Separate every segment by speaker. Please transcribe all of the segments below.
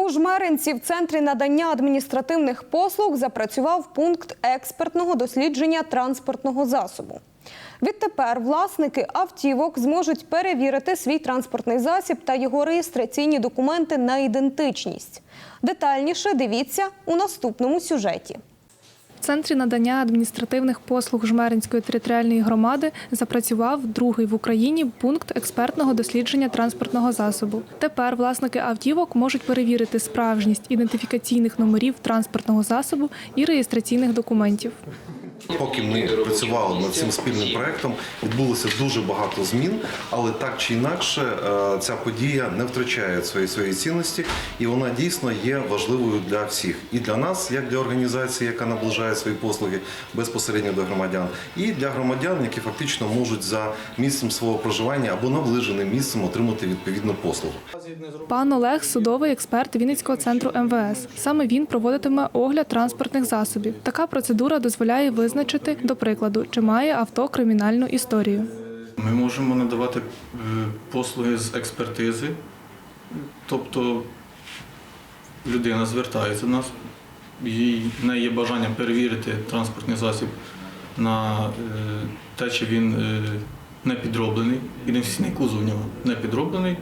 Speaker 1: У Жмеринці в центрі надання адміністративних послуг запрацював пункт експертного дослідження транспортного засобу. Відтепер власники автівок зможуть перевірити свій транспортний засіб та його реєстраційні документи на ідентичність. Детальніше дивіться у наступному сюжеті.
Speaker 2: Центрі надання адміністративних послуг Жмеринської територіальної громади запрацював другий в Україні пункт експертного дослідження транспортного засобу. Тепер власники автівок можуть перевірити справжність ідентифікаційних номерів транспортного засобу і реєстраційних документів.
Speaker 3: Поки ми працювали над цим спільним проектом, відбулося дуже багато змін, але так чи інакше е, ця подія не втрачає своєї своєї цінності, і вона дійсно є важливою для всіх, і для нас, як для організації, яка наближає свої послуги безпосередньо до громадян, і для громадян, які фактично можуть за місцем свого проживання або наближеним місцем отримати відповідну послугу.
Speaker 2: Пан Олег судовий експерт Вінницького центру МВС. Саме він проводитиме огляд транспортних засобів. Така процедура дозволяє визначити, до прикладу, чи має авто кримінальну історію.
Speaker 4: Ми можемо надавати е, послуги з експертизи, тобто людина звертається до нас, їй в неї є бажання перевірити транспортний засіб на е, те, чи він е, не підроблений, ідентифікаційний кузов у нього не підроблений.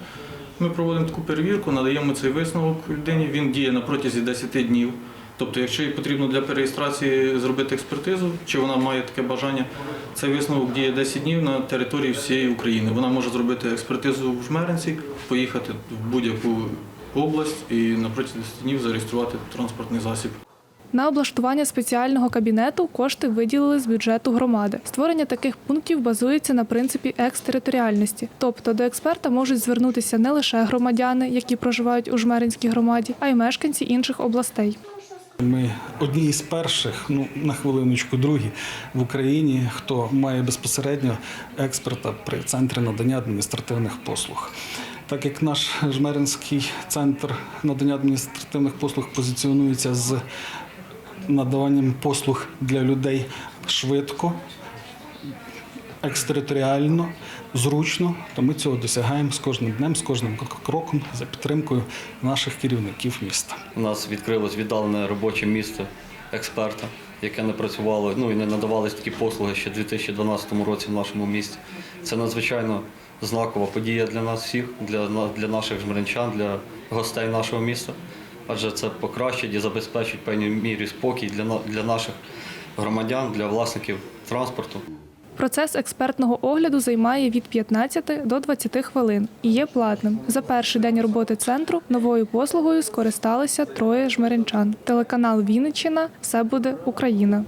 Speaker 4: Ми проводимо таку перевірку, надаємо цей висновок людині. Він діє на протязі 10 днів. Тобто, якщо їй потрібно для перереєстрації зробити експертизу, чи вона має таке бажання, цей висновок діє 10 днів на території всієї України. Вона може зробити експертизу в Жмеринці, поїхати в будь-яку область і на протязі 10 днів зареєструвати транспортний засіб.
Speaker 2: На облаштування спеціального кабінету кошти виділили з бюджету громади. Створення таких пунктів базується на принципі екстериторіальності, тобто до експерта можуть звернутися не лише громадяни, які проживають у Жмеринській громаді, а й мешканці інших областей.
Speaker 5: Ми одні із перших, ну на хвилиночку, другі в Україні, хто має безпосередньо експерта при центрі надання адміністративних послуг. Так як наш Жмеринський центр надання адміністративних послуг позиціонується з надаванням послуг для людей швидко, екстериторіально, зручно, то ми цього досягаємо з кожним днем, з кожним кроком за підтримкою наших керівників міста.
Speaker 6: У нас відкрилось віддалене робоче місце експерта, яке не працювало, ну і не надавались такі послуги ще в 2012 році в нашому місті. Це надзвичайно знакова подія для нас всіх, для, для наших жмеринчан, для гостей нашого міста. Адже це покращить і забезпечить певній мірі спокій для, для наших громадян, для власників транспорту.
Speaker 2: Процес експертного огляду займає від 15 до 20 хвилин і є платним. За перший день роботи центру новою послугою скористалися троє жмеринчан. Телеканал Вінниччина все буде Україна.